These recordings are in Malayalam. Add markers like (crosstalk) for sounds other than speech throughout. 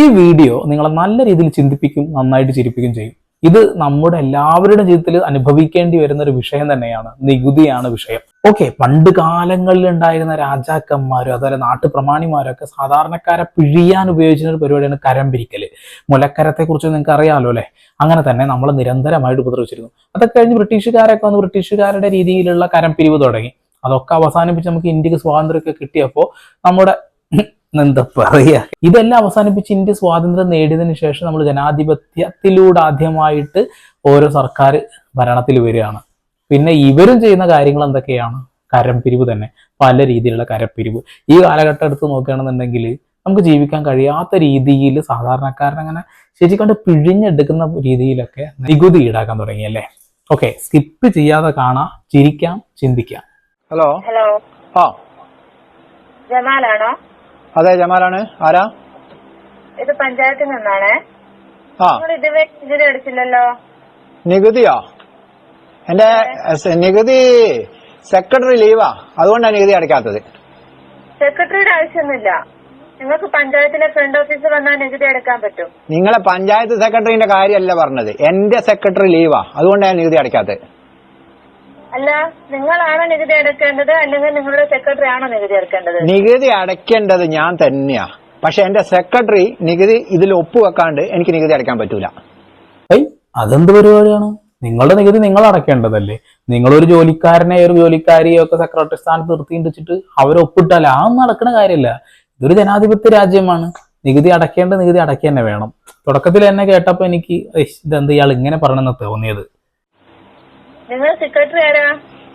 ഈ വീഡിയോ നിങ്ങളെ നല്ല രീതിയിൽ ചിന്തിപ്പിക്കും നന്നായിട്ട് ചിരിപ്പിക്കും ചെയ്യും. ഇത് നമ്മുടെ എല്ലാവരുടെ ജീവിതത്തിൽ അനുഭവിക്കേണ്ടി വരുന്ന ഒരു വിഷയം തന്നെയാണ് നികുതിയാണ് വിഷയം. ഓക്കെ പണ്ട് കാലങ്ങളിൽ ഉണ്ടായിരുന്ന രാജാക്കന്മാരും അതുപോലെ നാട്ടുപ്രമാണിമാരൊക്കെ സാധാരണക്കാരെ പിഴിയാൻ ഉപയോഗിച്ചിരുന്ന ഒരു പരിപാടിയാണ് കരം പിരിക്കൽ. മുലക്കരത്തെ കുറിച്ച് നിങ്ങൾക്ക് അറിയാമല്ലോ അല്ലെ? അങ്ങനെ തന്നെ നമ്മൾ നിരന്തരമായിട്ട് ഉപദ്രവിച്ചിരുന്നു. അതൊക്കെ കഴിഞ്ഞ് ബ്രിട്ടീഷുകാരൊക്കെ വന്ന് ബ്രിട്ടീഷുകാരുടെ രീതിയിലുള്ള കരം പിരിവ് തുടങ്ങി. അതൊക്കെ അവസാനിപ്പിച്ച് നമുക്ക് ഇന്ത്യയ്ക്ക് സ്വാതന്ത്ര്യമൊക്കെ കിട്ടിയപ്പോൾ നമ്മുടെ എന്താ പറയാ? ഇതെല്ലാം അവസാനിപ്പിച്ച് ഇന്ത്യ സ്വാതന്ത്ര്യം നേടിയതിന് ശേഷം നമ്മൾ ജനാധിപത്യത്തിലൂടെ ആദ്യമായിട്ട് ഓരോ സർക്കാർ ഭരണത്തിൽ വരികയാണ്. പിന്നെ ഇവരും ചെയ്യുന്ന കാര്യങ്ങൾ എന്തൊക്കെയാണ്? കരംപിരിവ് തന്നെ. പല രീതിയിലുള്ള കരപ്പിരിവ് ഈ കാലഘട്ടം എടുത്ത് നോക്കുകയാണെന്നുണ്ടെങ്കിൽ നമുക്ക് ജീവിക്കാൻ കഴിയാത്ത രീതിയിൽ സാധാരണക്കാരനങ്ങനെ ശരിക്കണ്ട് കണ്ട് പിഴിഞ്ഞെടുക്കുന്ന രീതിയിലൊക്കെ നികുതി ഈടാക്കാൻ തുടങ്ങി അല്ലേ? ഓക്കെ സ്കിപ്പ് ചെയ്യാതെ കാണാം ചിരിക്കാം ചിന്തിക്കാം. ഹലോ. ഹലോ. ആ. ജമാലാണോ? അതെ ജമാലാണ്. ആരാ? ഇത് പഞ്ചായത്തിൽ നിന്നാണ്. ആ. ഇതുവരെ നികുതി അടിച്ചില്ലല്ലോ നികുതിയോ? എന്റെ നികുതി സെക്രട്ടറി ലീവാ. അതുകൊണ്ടാണ് നികുതി അടയ്ക്കാത്തത്. സെക്രട്ടറിയുടെ ആവശ്യമൊന്നുമില്ല. നിങ്ങൾക്ക് പഞ്ചായത്തിലെ ഫ്രണ്ട് ഓഫീസ് വന്നാൽ നികുതി അടക്കാൻ പറ്റും. നിങ്ങളെ പഞ്ചായത്ത് സെക്രട്ടറിന്റെ കാര്യമല്ല പറഞ്ഞത്. എന്റെ സെക്രട്ടറി ലീവാ. അതുകൊണ്ടാണ് നികുതി അടയ്ക്കാത്തത്. അല്ല നിങ്ങളാണോ നികുതി അടക്കേണ്ടത്? അല്ലെങ്കിൽ നിങ്ങളുടെ സെക്രട്ടറി ആണോ നികുതി അടക്കേണ്ടത്? നികുതി അടയ്ക്കേണ്ടത് ഞാൻ തന്നെയാ. പക്ഷെ എന്റെ സെക്രട്ടറി നികുതി ഇതിൽ ഒപ്പുവെക്കാണ്ട് എനിക്ക് നികുതി അടയ്ക്കാൻ പറ്റൂല. ഏയ് അതെന്ത് പരിപാടിയാണ്? നിങ്ങളുടെ നികുതി നിങ്ങൾ അടയ്ക്കേണ്ടതല്ലേ നിങ്ങളൊരു ജോലിക്കാരനെ ഒരു ജോലിക്കാരിയോ ഒക്കെ സെക്രട്ടറി സ്ഥാനത്ത് നിർത്തിയിട്ട് വെച്ചിട്ട് അവർ ഒപ്പിട്ടാൽ ആ നടക്കുന്ന കാര്യമില്ല. ഇതൊരു ജനാധിപത്യ രാജ്യമാണ്. നികുതി അടയ്ക്കേണ്ട നികുതി അടയ്ക്കുക തന്നെ വേണം. തുടക്കത്തിൽ എന്നെ കേട്ടപ്പോ എനിക്ക് "ഏയ്, ഇതെന്ത് ഇയാൾ ഇങ്ങനെ പറഞ്ഞെന്ന് തോന്നിയത്? സെക്രട്ടറി ആരാ?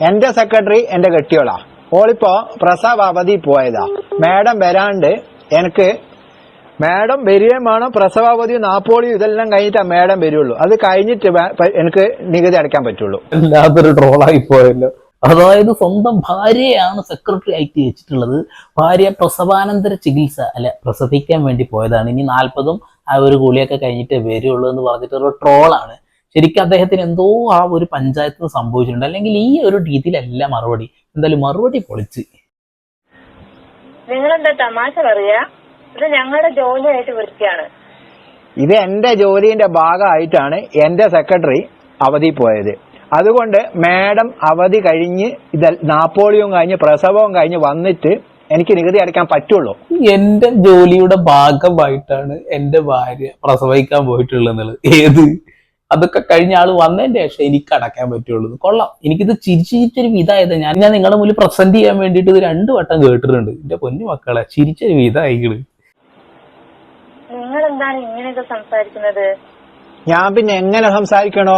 എന്റെ സെക്രട്ടറി എന്റെ കെട്ടിയോളാ. ഓളിപ്പോ പ്രസവ അവധി പോയതാ. മാഡം വരാണ്ട് എനിക്ക് മാഡം വരികയും വേണം പ്രസവാവധിയും നാപ്പോളിയും ഇതെല്ലാം കഴിഞ്ഞിട്ടാ മാഡം വരുള്ളൂ. അത് കഴിഞ്ഞിട്ട് എനിക്ക് നികുതി അടയ്ക്കാൻ പറ്റുള്ളൂ. എല്ലാത്തൊരു ട്രോളായി പോയല്ലോ. അതായത് സ്വന്തം ഭാര്യയാണ് സെക്രട്ടറി ആയിട്ട് വെച്ചിട്ടുള്ളത്. ഭാര്യ പ്രസവാനന്തര ചികിത്സ അല്ല പ്രസവിക്കാൻ വേണ്ടി പോയതാണ്. ഇനി നാൽപ്പതും ആ ഒരു ഗുളിയൊക്കെ കഴിഞ്ഞിട്ട് വരുള്ളൂ എന്ന് പറഞ്ഞിട്ട് ഒരു ട്രോളാണ് ശരിക്കും അദ്ദേഹത്തിന് എന്തോ ആ ഒരു പഞ്ചായത്ത് സംഭവിച്ചിട്ടുണ്ട്. അല്ലെങ്കിൽ ഈ ഒരു രീതിയിലല്ല മറുപടി. എന്തായാലും മറുപടി പൊളിച്ച്. നിങ്ങളെന്താ തമാശ പറയാ? ഇത് ഞങ്ങളുടെ ജോലിയായിട്ട് വൃത്തിയാണ് ഇത് എന്റെ ജോലിന്റെ ഭാഗമായിട്ടാണ് എന്റെ സെക്രട്ടറി അവധി പോയത്. അതുകൊണ്ട് മാഡം അവധി കഴിഞ്ഞ് ഇത് നാപ്പോളിയും കഴിഞ്ഞ് പ്രസവവും കഴിഞ്ഞ് വന്നിട്ട് എനിക്ക് നികുതി അടയ്ക്കാൻ പറ്റുള്ളൂ. എന്റെ ജോലിയുടെ ഭാഗമായിട്ടാണ് എന്റെ ഭാര്യ പ്രസവിക്കാൻ പോയിട്ടുള്ളത് ഏത്? അതൊക്കെ കഴിഞ്ഞ ആൾ വന്നതിന്റെ ശേഷം എനിക്ക് അടക്കാൻ പറ്റുള്ളൂ. കൊള്ളാം. എനിക്കിത് ചിരിച്ചിരിച്ചൊരു വിധായത് ഞാൻ ഞാൻ നിങ്ങളുടെ മുന്നിൽ പ്രസന്റ് ചെയ്യാൻ വേണ്ടിയിട്ട് ഇത് രണ്ടു വട്ടം കേട്ടിട്ടുണ്ട്. എന്റെ പൊന്നു മക്കളെ ചിരിച്ചൊരു വിധായികൾ നിങ്ങൾ എന്താണ് ഇങ്ങനെയൊക്കെ സംസാരിക്കുന്നത്? ഞാൻ പിന്നെ എങ്ങനെ സംസാരിക്കണോ?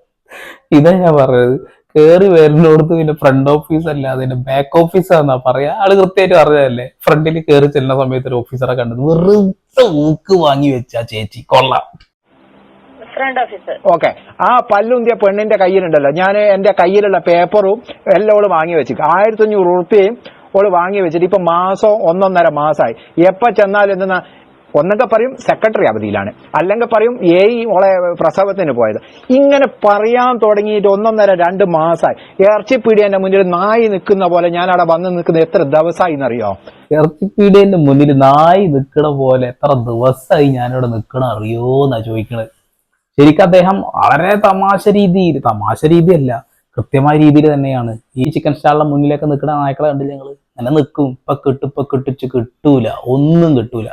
ഇതാ ഞാൻ പറഞ്ഞത്. കേറി വരുന്നോടത്ത് പിന്നെ ഫ്രണ്ട് ഓഫീസ് അല്ല അതിന്റെ ബാക്ക് ഓഫീസ് ആണെന്നാ പറയാ. ആൾ കൃത്യമായിട്ട് പറഞ്ഞതല്ലേ. ഫ്രണ്ടിൽ കയറി ചെല്ലുന്ന സമയത്ത് ഒരു ഓഫീസറെ കണ്ടത്. വെറുതെ ഊക്ക് വാങ്ങി വെച്ച ചേച്ചി. കൊള്ളാം. ഫ്രണ്ട് ഓഫീസ് ഓക്കെ ആ പല്ലുന്തിയ പെണ്ണിന്റെ കയ്യിലുണ്ടല്ലോ. ഞാൻ എന്റെ കയ്യിലുള്ള പേപ്പറും എല്ലാം ഓൾ വാങ്ങി വെച്ചു ആയിരത്തി അഞ്ഞൂറ് ഉറുപ്പിയും ഓൾ വാങ്ങി വെച്ചിട്ട് ഇപ്പൊ മാസം ഒന്നൊന്നര മാസമായി എപ്പ ചെന്നാലും എന്തെന്നാ ഒന്നൊക്കെ പറയും സെക്രട്ടറി അവധിയിലാണ്. അല്ലെങ്കിൽ പറയും ഏയ് ഓളെ പ്രസവത്തിന് പോയത്. ഇങ്ങനെ പറയാൻ തുടങ്ങിയിട്ട് ഒന്നൊന്നര രണ്ട് മാസമായി ഇറച്ചിപ്പീടിയന്റെ മുന്നിൽ നായി നിൽക്കുന്ന പോലെ ഞാൻ അവിടെ വന്ന് നിൽക്കുന്ന എത്ര ദിവസമായി എന്നറിയോ? ഇറച്ചിപ്പീടിയന്റെ മുന്നിൽ നായി നിൽക്കണ പോലെ എത്ര ദിവസമായി ഞാനിവിടെ നിൽക്കണ അറിയോ എന്നാ ചോദിക്കണത്. ശരിക്കും അദ്ദേഹം വളരെ തമാശ രീതിയിൽ തമാശ രീതിയല്ല കൃത്യമായ രീതിയിൽ തന്നെയാണ്. ഈ ചിക്കൻ സ്റ്റാളിന്റെ മുന്നിലൊക്കെ നിൽക്കുന്ന നായ്ക്കളെ കണ്ടില്ല ഞങ്ങൾ അങ്ങനെ നിൽക്കും. ഇപ്പൊ കിട്ടും ഇപ്പൊ കിട്ടിച്ച് കിട്ടൂല. ഒന്നും കിട്ടൂല.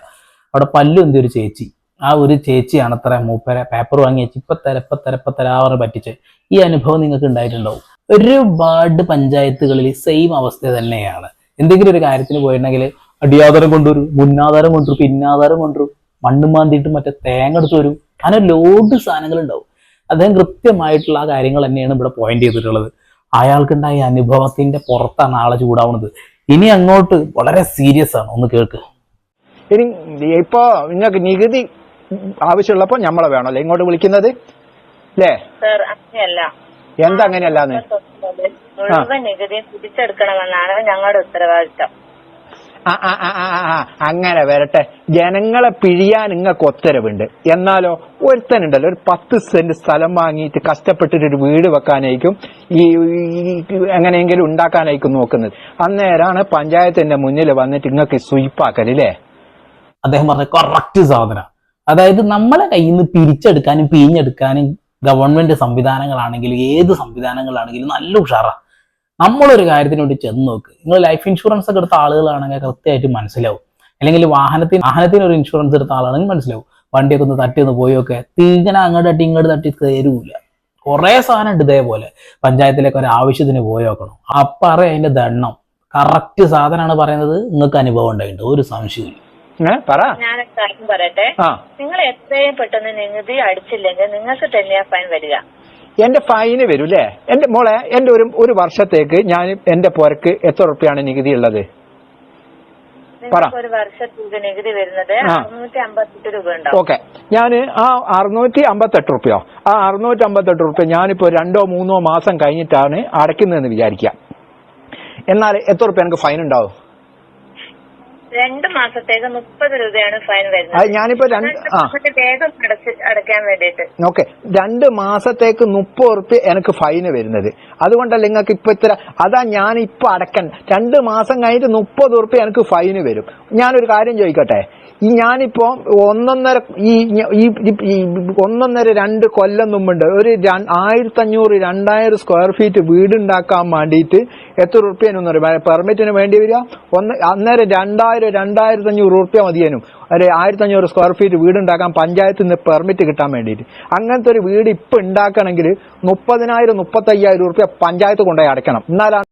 അവിടെ പല്ലു ഒരു ചേച്ചി. ആ ഒരു ചേച്ചിയാണ് അത്ര മൂപ്പര പേപ്പർ വാങ്ങി വെച്ച് ഇപ്പൊ തരപ്പ തരപ്പ തര ഇപ്പൊ പറ്റിച്ച്. ഈ അനുഭവം നിങ്ങൾക്ക് ഉണ്ടായിട്ടുണ്ടാവും. ഒരുപാട് പഞ്ചായത്തുകളിൽ സെയിം അവസ്ഥ തന്നെയാണ്. എന്തെങ്കിലും ഒരു കാര്യത്തിന് പോയിട്ടുണ്ടെങ്കിൽ അടിയാധാരം കൊണ്ടുവരും മുന്നാധാരം കൊണ്ടുവരും പിന്നാധാരം കൊണ്ടുവരും മണ്ണും മാന്തിയിട്ട് മറ്റേ തേങ്ങ എടുത്ത് വരും. അങ്ങനെ ലോഡ് സാധനങ്ങൾ ഉണ്ടാവും. അദ്ദേഹം കൃത്യമായിട്ടുള്ള ആ കാര്യങ്ങൾ തന്നെയാണ് ഇവിടെ പോയിന്റ് ചെയ്തിട്ടുള്ളത്. അയാൾക്കുണ്ടായ അനുഭവത്തിന്റെ പുറത്താണ് ആളെ ചൂടാവുന്നത്. ഇനി അങ്ങോട്ട് വളരെ സീരിയസ് ആണ്. ഒന്ന് കേൾക്ക്. ഇനി ഇപ്പോ നിങ്ങൾക്ക് നികുതി ആവശ്യമുള്ളപ്പോ നമ്മളെ വേണമല്ലേ ഇങ്ങോട്ട് വിളിക്കുന്നത്? അല്ലേ? എന്താ അങ്ങനെയല്ലാന്ന്? തിരിച്ചെടുക്കണമെന്നാണ്. ഞങ്ങളുടെ ഉത്തരവാദിത്തം. അങ്ങനെ വരട്ടെ. ജനങ്ങളെ പിഴിയാൻ നിങ്ങൾക്ക് ഉത്തരവുണ്ട് എന്നാലോ ഒരുത്തനുണ്ടല്ലോ. ഒരു പത്ത് സെന്റ് സ്ഥലം വാങ്ങിയിട്ട് കഷ്ടപ്പെട്ടിട്ട് ഒരു വീട് വെക്കാനായിരിക്കും ഈ എങ്ങനെയെങ്കിലും ഉണ്ടാക്കാനായിരിക്കും നോക്കുന്നത്. അന്നേരാണ് പഞ്ചായത്തിന്റെ മുന്നിൽ വന്നിട്ട് നിങ്ങൾക്ക് സ്വീപ്പാക്കലല്ലേ അദ്ദേഹം പറഞ്ഞ കറക്റ്റ് സാധന. അതായത് നമ്മളെ കയ്യിൽ നിന്ന് പിരിച്ചെടുക്കാനും പിഴിഞ്ഞെടുക്കാനും ഗവൺമെന്റ് സംവിധാനങ്ങളാണെങ്കിലും ഏത് സംവിധാനങ്ങളാണെങ്കിലും നല്ല ഉഷാറ. നമ്മളൊരു കാര്യത്തിന് വേണ്ടി ചെന്ന് നോക്ക്. നിങ്ങൾ ലൈഫ് ഇൻഷുറൻസ് ഒക്കെ എടുത്ത ആളുകളാണെങ്കിൽ കൃത്യമായിട്ട് മനസ്സിലാവും. അല്ലെങ്കിൽ വാഹനത്തിന് വാഹനത്തിന് ഒരു ഇൻഷുറൻസ് എടുത്ത ആളാണെങ്കിൽ മനസ്സിലാവും. വണ്ടിയൊക്കെ ഒന്ന് തട്ടി ഒന്ന് പോയൊക്കെ തീങ്ങനെ അങ്ങോട്ട് തട്ടി ഇങ്ങോട്ട് തട്ടി തരൂല. കുറേ സാധനം ഉണ്ട് ഇതേപോലെ. പഞ്ചായത്തിലേക്ക് ഒരു ആവശ്യത്തിന് പോയോക്കണം അപ്പറേ അതിന്റെ ദണ്ണം. കറക്റ്റ് സാധനമാണ് പറയുന്നത്. നിങ്ങൾക്ക് അനുഭവം ഉണ്ടായിട്ടുണ്ട്. ഒരു സംശയമില്ല പറ. ഞാനൊരു കാര്യം പറയട്ടെ. നിങ്ങൾ എത്രയും പെട്ടെന്ന് നികുതി അടിച്ചില്ലെങ്കിൽ നിങ്ങൾക്ക് തന്നെയാ ഫൈൻ വരിക. എന്റെ ഫൈന് വരും അല്ലേ എന്റെ മോളെ എന്റെ ഒരു ഒരു വർഷത്തേക്ക് ഞാൻ എന്റെ പോരക്ക് എത്ര ഉറപ്പിയാണ് നികുതി ഉള്ളത് ഒരു വർഷത്തേക്ക് നികുതി വരുന്നത്. അറുന്നൂറ്റി അമ്പത്തെട്ട് രൂപ ഉണ്ടാവും. ഓക്കെ. ഞാൻ ആ അറുന്നൂറ്റി അമ്പത്തെട്ട് റുപ്യോ ആ അറുന്നൂറ്റി അമ്പത്തെട്ട് റുപ്യ ഞാനിപ്പോ രണ്ടോ മൂന്നോ മാസം കഴിഞ്ഞിട്ടാണ് അടയ്ക്കുന്നതെന്ന് വിചാരിക്കാം. എന്നാൽ എത്ര റുപ്യ എനിക്ക് ഫൈൻ ഉണ്ടാവും? രണ്ട് മാസത്തേക്ക് മുപ്പത് രൂപയാണ് ഫൈൻ വരുന്നത്. ഞാനിപ്പോ വേഗം അടച്ച് അടയ്ക്കാൻ വേണ്ടിയിട്ട്. ഓക്കെ. രണ്ട് മാസത്തേക്ക് മുപ്പത് റുപ്യ എനിക്ക് ഫൈന് വരുന്നത്. അതുകൊണ്ടല്ല നിങ്ങൾക്ക് ഇപ്പൊ ഇത്ര അതാ ഞാൻ ഇപ്പൊ അടക്കൻ രണ്ട് മാസം കഴിഞ്ഞിട്ട് മുപ്പത് റുപ്യ എനിക്ക് ഫൈന് വരും. ഞാനൊരു കാര്യം ചോദിക്കട്ടെ? ഈ ഞാനിപ്പോ ഒന്നൊന്നര ഈ ഒന്നൊന്നര രണ്ട് കൊല്ലം മുമ്പുണ്ട്. ഒരു ആയിരത്തി അഞ്ഞൂറ് രണ്ടായിരം സ്ക്വയർ ഫീറ്റ് വീടുണ്ടാക്കാൻ വേണ്ടിയിട്ട് എത്ര റുപ്യനൊന്നും അറിയാം? പെർമിറ്റിന് വേണ്ടി വരിക. ഒന്ന് അന്നേരം രണ്ടായിരം രണ്ടായിരത്തി അഞ്ഞൂറ് റുപ്യ മതിയേനും. ഒരു ആയിരത്തി അഞ്ഞൂറ് സ്ക്വയർ ഫീറ്റ് വീടുണ്ടാക്കാൻ പഞ്ചായത്തിൽ നിന്ന് പെർമിറ്റ് കിട്ടാൻ വേണ്ടിയിട്ട്. അങ്ങനത്തെ ഒരു വീട് ഇപ്പൊ ഉണ്ടാക്കണമെങ്കിൽ മുപ്പതിനായിരം മുപ്പത്തയ്യായിരം റുപ്യ പഞ്ചായത്ത് കൊണ്ടുപോയി അടയ്ക്കണം. എന്നാലാണ്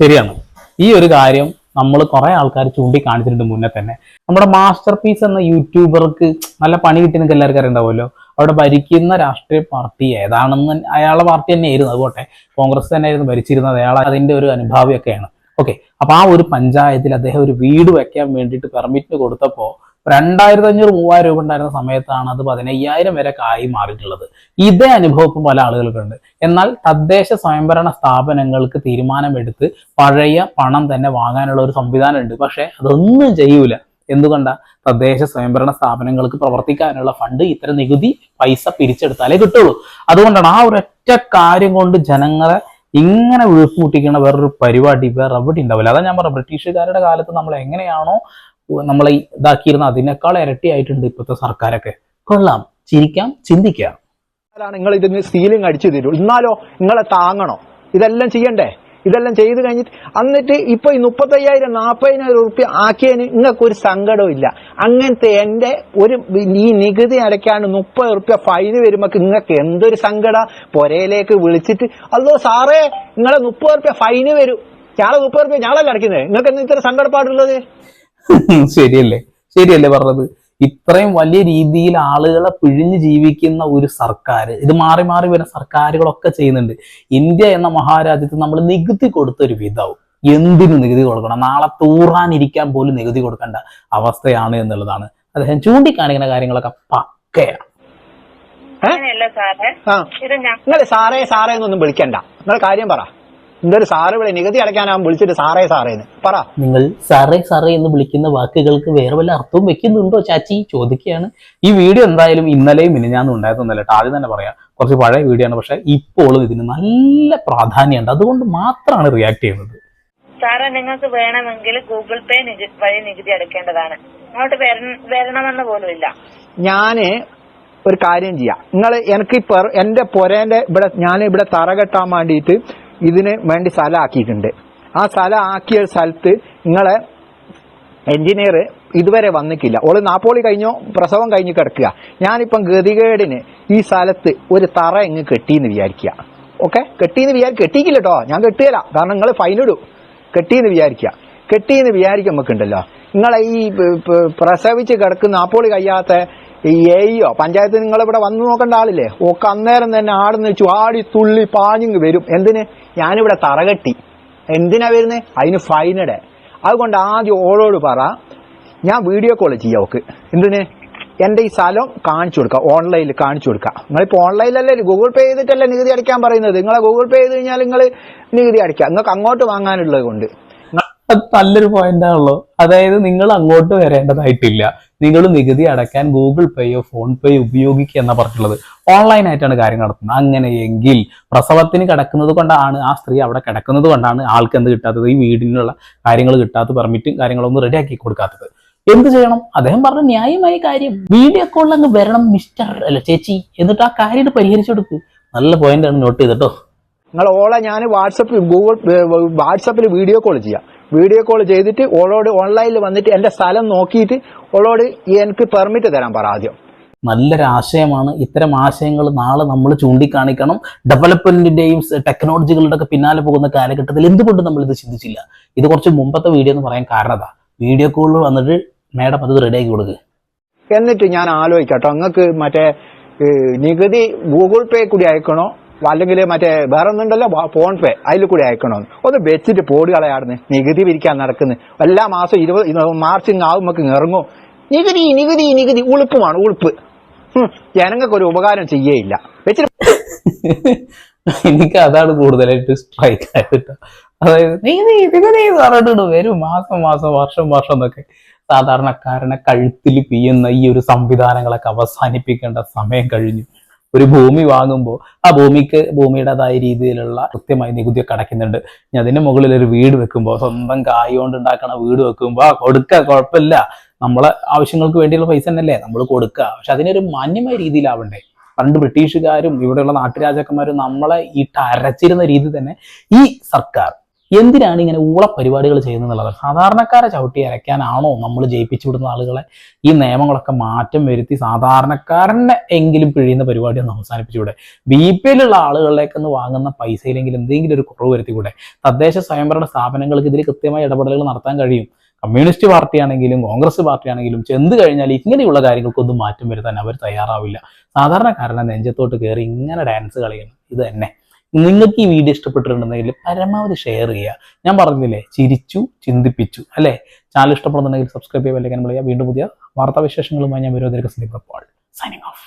ശരിയാണ്. ഈ ഒരു കാര്യം നമ്മൾ കുറെ ആൾക്കാർ ചൂണ്ടിക്കാണിച്ചിട്ടുണ്ട് മുന്നേ തന്നെ. നമ്മുടെ മാസ്റ്റർ പീസ് എന്ന യൂട്യൂബർക്ക് നല്ല പണി കിട്ടി എല്ലാവർക്കും അറിയണ്ടാവുമല്ലോ അവിടെ ഭരിക്കുന്ന രാഷ്ട്രീയ പാർട്ടി ഏതാണെന്ന് അയാളെ പാർട്ടി തന്നെ ആയിരുന്നു അതുകൊട്ടെ കോൺഗ്രസ് തന്നെ ആയിരുന്നു ഭരിച്ചിരുന്നത് അയാൾ അതിന്റെ ഒരു അനുഭാവിയൊക്കെയാണ്. ഓക്കെ അപ്പൊ ആ ഒരു പഞ്ചായത്തിൽ അദ്ദേഹം ഒരു വീട് വെക്കാൻ വേണ്ടിയിട്ട് പെർമിറ്റ് കൊടുത്തപ്പോൾ രണ്ടായിരത്തി അഞ്ഞൂറ് മൂവായിരം രൂപ ഉണ്ടായിരുന്ന സമയത്താണ് അത് പതിനയ്യായിരം വരെ ആയി മാറിയിട്ടുള്ളത്. ഇതേ അനുഭവം പല ആളുകൾക്കുണ്ട്. എന്നാൽ തദ്ദേശ സ്വയംഭരണ സ്ഥാപനങ്ങൾക്ക് തീരുമാനമെടുത്ത് പഴയ പണം തന്നെ വാങ്ങാനുള്ള ഒരു സംവിധാനം ഉണ്ട് പക്ഷെ അതൊന്നും ചെയ്യൂല. എന്തുകൊണ്ടാ? തദ്ദേശ സ്വയംഭരണ സ്ഥാപനങ്ങൾക്ക് പ്രവർത്തിക്കാനുള്ള ഫണ്ട് ഇത്തരം നികുതി പൈസ പിരിച്ചെടുത്താലേ കിട്ടുള്ളൂ. അതുകൊണ്ടാണ് ആ ഒരൊറ്റ കാര്യം കൊണ്ട് ജനങ്ങളെ ഇങ്ങനെ വീർപ്പുമുട്ടിക്കുന്ന വേറൊരു പരിപാടി വേറെ എവിടെ ഉണ്ടാവില്ല. അതാ ഞാൻ പറഞ്ഞ ബ്രിട്ടീഷുകാരുടെ കാലത്ത് നമ്മൾ എങ്ങനെയാണോ നമ്മളെ ഇതാക്കിയിരുന്ന അതിനേക്കാൾ ഇരട്ടിയായിട്ടുണ്ട് ഇപ്പോഴത്തെ സർക്കാരൊക്കെ. കൊള്ളാം. ചിരിക്കാം ചിന്തിക്കാം. നിങ്ങൾ ഇതിന് സീലിംഗ് അടിച്ചു തരൂ. എന്നാലോ നിങ്ങളെ താങ്ങണോ? ഇതെല്ലാം ചെയ്യണ്ടേ? ഇതെല്ലാം ചെയ്ത് കഴിഞ്ഞിട്ട് എന്നിട്ട് ഇപ്പൊ ഈ മുപ്പത്തയ്യായിരം നാൽപ്പതിനായിരം റുപ്യ ആക്കിയതിന് നിങ്ങൾക്ക് ഒരു സങ്കടവും ഇല്ല. അങ്ങനത്തെ എന്റെ ഒരു ഈ നികുതി അടയ്ക്കാണ്ട് മുപ്പത് റുപ്യ ഫൈന് വരുമ്പോ നിങ്ങൾക്ക് എന്തൊരു സങ്കട? പുരയിലേക്ക് വിളിച്ചിട്ട് അല്ലോ സാറേ നിങ്ങളെ മുപ്പത് റുപ്യ ഫൈന് വരും. ഞാളെ മുപ്പത് റുപ്യ ഞാളല്ല അടയ്ക്കുന്നത് നിങ്ങൾക്ക് എന്താ ഇത്ര സങ്കടപ്പാടുള്ളത്? (laughs) ശരിയല്ലേ? ശരിയല്ലേ പറഞ്ഞത്? ഇത്രയും വലിയ രീതിയിൽ ആളുകളെ പിഴിഞ്ഞ് ജീവിക്കുന്ന ഒരു സർക്കാർ ഇത് മാറി മാറി വരുന്ന സർക്കാരുകളൊക്കെ ചെയ്യുന്നുണ്ട്. ഇന്ത്യ എന്ന മഹാരാജ്യത്ത് നമ്മൾ നികുതി കൊടുത്ത ഒരു വിധാവും എന്തിനു നികുതി കൊടുക്കണം? നാളെ തൂറാനിരിക്കാൻ പോലും നികുതി കൊടുക്കേണ്ട അവസ്ഥയാണ് എന്നുള്ളതാണ്. അദ്ദേഹം ചൂണ്ടിക്കാണിക്കുന്ന കാര്യങ്ങളൊക്കെ പക്കയാണ്. സാറേ? സാറേ സാറേ എന്നൊന്നും വിളിക്കണ്ട. നിങ്ങൾ കാര്യം പറ. എന്തൊരു സാറ് വിളി നികുതി അടയ്ക്കാനാവും വിളിച്ചിട്ട് സാറേ സാറേ എന്ന് പറ. നിങ്ങൾ സാറേ സാറേ എന്ന് വിളിക്കുന്ന വാക്കുകൾക്ക് വേറെ വല്ല അർത്ഥവും വെക്കുന്നുണ്ടോ ചാച്ചി? ചോദിക്കുകയാണ്. ഈ വീഡിയോ എന്തായാലും ഇന്നലെയും മിനിഞ്ഞാന്നും ഉണ്ടായതൊന്നല്ല കേട്ടോ. ആദ്യം തന്നെ പറയാം. കുറച്ച് പഴയ വീഡിയോ ആണ്. പക്ഷെ ഇപ്പോഴും ഇതിന് നല്ല പ്രാധാന്യമുണ്ട്. അതുകൊണ്ട് മാത്രമാണ് റിയാക്ട് ചെയ്യുന്നത്. സാറേ നിങ്ങൾക്ക് വേണമെങ്കിൽ ഗൂഗിൾ പേ വഴി നികുതി അടയ്ക്കേണ്ടതാണ്. അങ്ങോട്ട് വര- വരണമെന്ന് പോലും ഇല്ല. ഞാൻ ഒരു കാര്യം ചെയ്യാം. നിങ്ങൾ എനിക്ക് എന്റെ പൊരേന്റെ ഇവിടെ ഞാൻ ഇവിടെ തറ കെട്ടാൻ വേണ്ടിയിട്ട് ഇതിന് വേണ്ടി സ്ഥലം ആക്കിയിട്ടുണ്ട്. ആ സ്ഥലം ആക്കിയ സ്ഥലത്ത് നിങ്ങളെ എഞ്ചിനീയർ ഇതുവരെ വന്നിട്ടില്ല. ഓൾ നാപ്പോളി കഴിഞ്ഞോ പ്രസവം കഴിഞ്ഞ് കിടക്കുക. ഞാനിപ്പം ഗതികേടിന് ഈ സ്ഥലത്ത് ഒരു തറ ഇങ്ങ് കെട്ടിന്ന് വിചാരിക്കുക. ഓക്കെ? കെട്ടിന്ന് വിചാരിക്കും കെട്ടിക്കില്ല കേട്ടോ ഞാൻ കെട്ടുകയില്ല കാരണം നിങ്ങൾ ഫൈനിടും കെട്ടിന്ന് വിചാരിക്കുക. കെട്ടിന്ന് വിചാരിക്കാൻ നമുക്കുണ്ടല്ലോ നിങ്ങളെ ഈ പ്രസവിച്ച് കിടക്കുന്ന നാപ്പോളി കഴിയാത്ത ഈ എയ്യോ പഞ്ചായത്ത് നിങ്ങൾ ഇവിടെ വന്നു നോക്കേണ്ട ആളില്ലേ? ഒക്കെ അന്നേരം തന്നെ ആടുന്ന് വെച്ചു ആടി തുള്ളി പാഞ്ഞിങ് വരും. എന്തിന്? ഞാനിവിടെ തറകെട്ടി. എന്തിനാ വരുന്നത് അതിന് ഫൈനടെ അതുകൊണ്ട് ആദ്യം ഓളോട് പറ ഞാൻ വീഡിയോ കോൾ ചെയ്യാം ഓക്ക്. എന്തിന്? എന്റെ ഈ സ്ഥലം കാണിച്ചു കൊടുക്കുക ഓൺലൈനിൽ കാണിച്ചു കൊടുക്കുക നിങ്ങളിപ്പോ ഓൺലൈനിലല്ലേ ഗൂഗിൾ പേ ചെയ്തിട്ടല്ലേ നികുതി അടിക്കാൻ പറയുന്നത്? നിങ്ങളെ ഗൂഗിൾ പേ ചെയ്ത് കഴിഞ്ഞാൽ നിങ്ങൾ നികുതി അടിക്കുക നിങ്ങൾക്ക് അങ്ങോട്ട് വാങ്ങാനുള്ളത് കൊണ്ട്. നല്ലൊരു പോയിന്റാണല്ലോ അതായത് നിങ്ങൾ അങ്ങോട്ട് വരേണ്ടതായിട്ടില്ല. നിങ്ങൾ നികുതി അടയ്ക്കാൻ ഗൂഗിൾ പേയോ ഫോൺ പേയോ ഉപയോഗിക്കുക എന്നാണ് പറഞ്ഞിട്ടുള്ളത്. ഓൺലൈൻ ആയിട്ടാണ് കാര്യങ്ങൾ നടത്തുന്നത്. അങ്ങനെയെങ്കിൽ പ്രസവത്തിന് കിടക്കുന്നത് കൊണ്ടാണ് ആ സ്ത്രീ അവിടെ കിടക്കുന്നത് കൊണ്ടാണ് ആൾക്ക് എന്ത് കിട്ടാത്തത്? ഈ വീടിനുള്ള കാര്യങ്ങൾ കിട്ടാത്ത പെർമിറ്റും കാര്യങ്ങളൊന്നും റെഡിയാക്കി കൊടുക്കാത്തത്. എന്ത് ചെയ്യണം? അദ്ദേഹം പറഞ്ഞ ന്യായമായ കാര്യം. വീഡിയോ കോളിൽ അങ്ങ് വരണം മിസ്റ്റർ അല്ല ചേച്ചി. എന്നിട്ട് ആ കാര്യം പരിഹരിച്ചു കൊടുക്ക്. നല്ല പോയിന്റ് ആണ് നോട്ട് ചെയ്തിട്ടോ. നിങ്ങൾ ഓളെ ഞാൻ വാട്സപ്പിൽ ഗൂഗിൾ വാട്സപ്പിൽ വീഡിയോ കോൾ ചെയ്യാം. വീഡിയോ കോൾ ചെയ്തിട്ട് ഓളോട് ഓൺലൈനിൽ വന്നിട്ട് എന്റെ സ്ഥലം നോക്കിയിട്ട് ഓളോട് എനിക്ക് പെർമിറ്റ് തരാൻ പറ ആദ്യം. നല്ലൊരു ആശയമാണ്. ഇത്തരം ആശയങ്ങൾ നാളെ നമ്മൾ ചൂണ്ടിക്കാണിക്കണം. ഡെവലപ്മെന്റിന്റെയും ടെക്നോളജികളുടെ ഒക്കെ പിന്നാലെ പോകുന്ന കാലഘട്ടത്തിൽ എന്തുകൊണ്ട് നമ്മൾ ഇത് ചിന്തിച്ചില്ല. ഇത് കുറച്ച് മുമ്പത്തെ വീഡിയോ എന്ന് പറയാൻ കാരണം വീഡിയോ കോളിൽ വന്നിട്ട് മേഡം അത് റെഡിയാക്കി കൊടുക്കുക എന്നിട്ട് ഞാൻ ആലോചിക്കാം കേട്ടോ. നിങ്ങൾക്ക് മറ്റേ നികുതി ഗൂഗിൾ പേ കൂടി അയക്കണോ? അല്ലെങ്കിൽ മറ്റേ വേറെ ഒന്നുണ്ടല്ലോ ഫോൺ പേ അതിൽ കൂടി അയക്കണമെന്ന് ഒന്ന് വെച്ചിട്ട് പോടി കളയാടുന്നു നികുതി പിരിക്കാൻ നടക്കുന്നു. എല്ലാ മാസം ഇരുപത് മാർച്ച് നമുക്ക് ഇറങ്ങും. നികുതി നികുതി നികുതി. ഉളുപ്പുമാണ് ഉളുപ്പ്. ജനങ്ങൾക്ക് ഒരു ഉപകാരം ചെയ്യേയില്ല. വെച്ചിട്ട് (laughs) എനിക്ക് അതാണ് കൂടുതലായിട്ട് സ്ട്രൈക്ക് ആയിട്ട് അതായത് നികുതി നികുതി പറഞ്ഞിട്ട് വരും. മാസം മാസം വർഷം വർഷം എന്നൊക്കെ. സാധാരണക്കാരനെ കഴുത്തിൽ പിയുന്ന ഈ ഒരു സംവിധാനങ്ങളൊക്കെ അവസാനിപ്പിക്കേണ്ട സമയം കഴിഞ്ഞു. ഒരു ഭൂമി വാങ്ങുമ്പോൾ ആ ഭൂമിക്ക് ഭൂമിയുടേതായ രീതിയിലുള്ള കൃത്യമായി നികുതിയൊക്കെ അടയ്ക്കുന്നുണ്ട്. ഇനി അതിന്റെ മുകളിൽ ഒരു വീട് വെക്കുമ്പോൾ സ്വന്തം കായ കൊണ്ട് ഉണ്ടാക്കണ വീട് വെക്കുമ്പോൾ ആ കൊടുക്കുക കുഴപ്പമില്ല നമ്മളെ ആവശ്യങ്ങൾക്ക് വേണ്ടിയുള്ള പൈസ തന്നെയല്ലേ നമ്മൾ കൊടുക്കുക പക്ഷെ അതിനൊരു മാന്യമായ രീതിയിലാവണ്ടേ? പണ്ട് ബ്രിട്ടീഷുകാരും ഇവിടെയുള്ള നാട്ടുരാജാക്കന്മാരും നമ്മളെ ഈ അരച്ചിരുന്ന രീതി തന്നെ ഈ സർക്കാർ എന്തിനാണ് ഇങ്ങനെ ഊള പരിപാടികൾ ചെയ്യുന്നത് സാധാരണക്കാരെ ചവിട്ടി അരയ്ക്കാനാണോ നമ്മൾ ജയിപ്പിച്ചു വിടുന്ന ആളുകളെ ഈ നിയമങ്ങളൊക്കെ മാറ്റം വരുത്തി സാധാരണക്കാരനെ എങ്കിലും പിഴിയുന്ന പരിപാടി ഒന്ന് അവസാനിപ്പിച്ചുകൂടെ? ബി പി എല്ലുള്ള ആളുകളിലേക്കൊന്ന് വാങ്ങുന്ന പൈസയിലെങ്കിലും എന്തെങ്കിലും ഒരു കുറവ് വരുത്തിക്കൂടെ? തദ്ദേശ സ്വയംഭരണ സ്ഥാപനങ്ങൾക്ക് ഇതിൽ കൃത്യമായ ഇടപെടലുകൾ നടത്താൻ കഴിയും. കമ്മ്യൂണിസ്റ്റ് പാർട്ടിയാണെങ്കിലും കോൺഗ്രസ് പാർട്ടിയാണെങ്കിലും ചെന്ന് കഴിഞ്ഞാൽ ഇങ്ങനെയുള്ള കാര്യങ്ങൾക്കൊന്നും മാറ്റം വരുത്താൻ അവർ തയ്യാറാവില്ല. സാധാരണക്കാരനെ നെഞ്ചത്തോട്ട് കയറി ഇങ്ങനെ ഡാൻസ് കളിക്കണം. ഇത് തന്നെ. നിങ്ങൾക്ക് ഈ വീഡിയോ ഇഷ്ടപ്പെട്ടിട്ടുണ്ടെങ്കിൽ പരമാവധി ഷെയർ ചെയ്യുക. ഞാൻ പറഞ്ഞില്ലേ ചിരിച്ചു ചിന്തിപ്പിച്ചു അല്ലേ? ചാനൽ ഇഷ്ടപ്പെടുന്നുണ്ടെങ്കിൽ സബ്സ്ക്രൈബ് ചെയ്യുക അല്ലെങ്കിൽ നമ്മൾ വീണ്ടും പുതിയ വാർത്താവിശേഷങ്ങളുമായി ഞാൻ വരുവതിലേക്ക് സൈനിങ് ഓഫ്